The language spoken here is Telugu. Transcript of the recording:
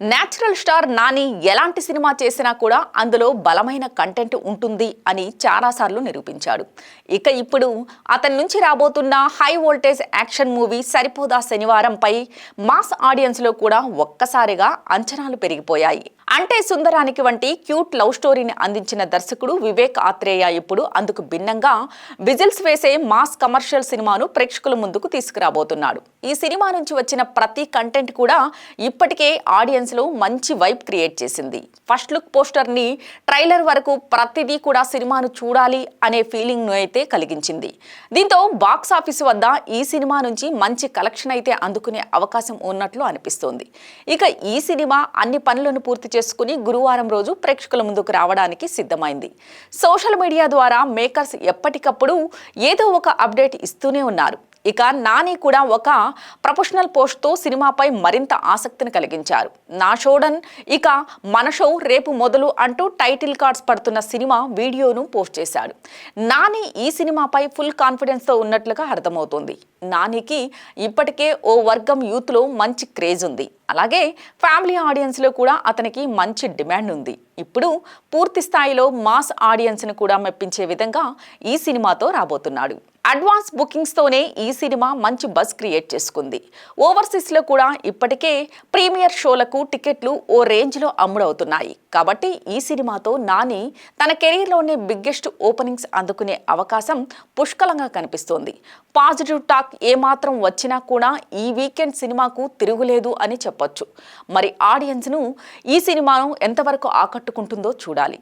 నేచురల్ స్టార్ నాని ఎలాంటి సినిమా చేసినా కూడా అందులో బలమైన కంటెంట్ ఉంటుంది అని చాలాసార్లు నిరూపించాడు. ఇక ఇప్పుడు అతని నుంచి రాబోతున్న హై వోల్టేజ్ యాక్షన్ మూవీ సరిపోదా శనివారంపై మాస్ ఆడియన్స్లో కూడా ఒక్కసారిగా అంచనాలు పెరిగిపోయాయి. అంటే సుందరానికి వంటి క్యూట్ లవ్ స్టోరీని అందించిన దర్శకుడు వివేక్ ఆత్రేయ ఇప్పుడు అందుకు భిన్నంగా విజిల్స్ వేసే మాస్ కమర్షియల్ సినిమాను ప్రేక్షకుల ముందుకు తీసుకురాబోతున్నాడు. ఈ సినిమా నుంచి వచ్చిన ప్రతి కంటెంట్ కూడా ఇప్పటికే ఆడియన్స్ ఆడియన్స్లో మంచి వైబ్ క్రియేట్ చేసింది. ఫస్ట్ లుక్ పోస్టర్ని ట్రైలర్ వరకు ప్రతిదీ కూడా సినిమాను చూడాలి అనే ఫీలింగ్ను అయితే కలిగించింది. దీంతో బాక్స్ ఆఫీస్ వద్ద ఈ సినిమా నుంచి మంచి కలెక్షన్ అయితే అందుకునే అవకాశం ఉన్నట్లు అనిపిస్తోంది. ఇక ఈ సినిమా అన్ని పనులను పూర్తి చేసుకుని గురువారం రోజు ప్రేక్షకుల ముందుకు రావడానికి సిద్ధమైంది. సోషల్ మీడియా ద్వారా మేకర్స్ ఎప్పటికప్పుడు ఏదో ఒక అప్డేట్ ఇస్తూనే ఉన్నారు. ఇక నాని కూడా ఒక ప్రొఫెషనల్ పోస్ట్తో సినిమాపై మరింత ఆసక్తిని కలిగించారు. నా షోడన్ ఇక మన షో రేపు మొదలు అంటూ టైటిల్ కార్డ్స్ పడుతున్న సినిమా వీడియోను పోస్ట్ చేశాడు. నాని ఈ సినిమాపై ఫుల్ కాన్ఫిడెన్స్తో ఉన్నట్లుగా అర్థమవుతుంది. నానికి ఇప్పటికే ఓ వర్గం యూత్లో మంచి క్రేజ్ ఉంది. అలాగే ఫ్యామిలీ ఆడియన్స్లో కూడా అతనికి మంచి డిమాండ్ ఉంది. ఇప్పుడు పూర్తి స్థాయిలో మాస్ ఆడియన్స్ను కూడా మెప్పించే విధంగా ఈ సినిమాతో రాబోతున్నాడు. అడ్వాన్స్ బుకింగ్స్తోనే ఈ సినిమా మంచి బస్ క్రియేట్ చేసుకుంది. ఓవర్సీస్లో కూడా ఇప్పటికే ప్రీమియర్ షోలకు టికెట్లు ఓ రేంజ్లో అమ్ముడవుతున్నాయి. కాబట్టి ఈ సినిమాతో నాని తన కెరీర్లోనే బిగ్గెస్ట్ ఓపెనింగ్స్ అందుకునే అవకాశం పుష్కలంగా కనిపిస్తోంది. పాజిటివ్ టాక్ ఏమాత్రం వచ్చినా కూడా ఈ వీకెండ్ సినిమాకు తిరుగులేదు అని చెప్పొచ్చు. మరి ఆడియన్స్ను ఈ సినిమాను ఎంతవరకు ఆకట్టు ఆకట్టుకుంటుందో చూడాలి.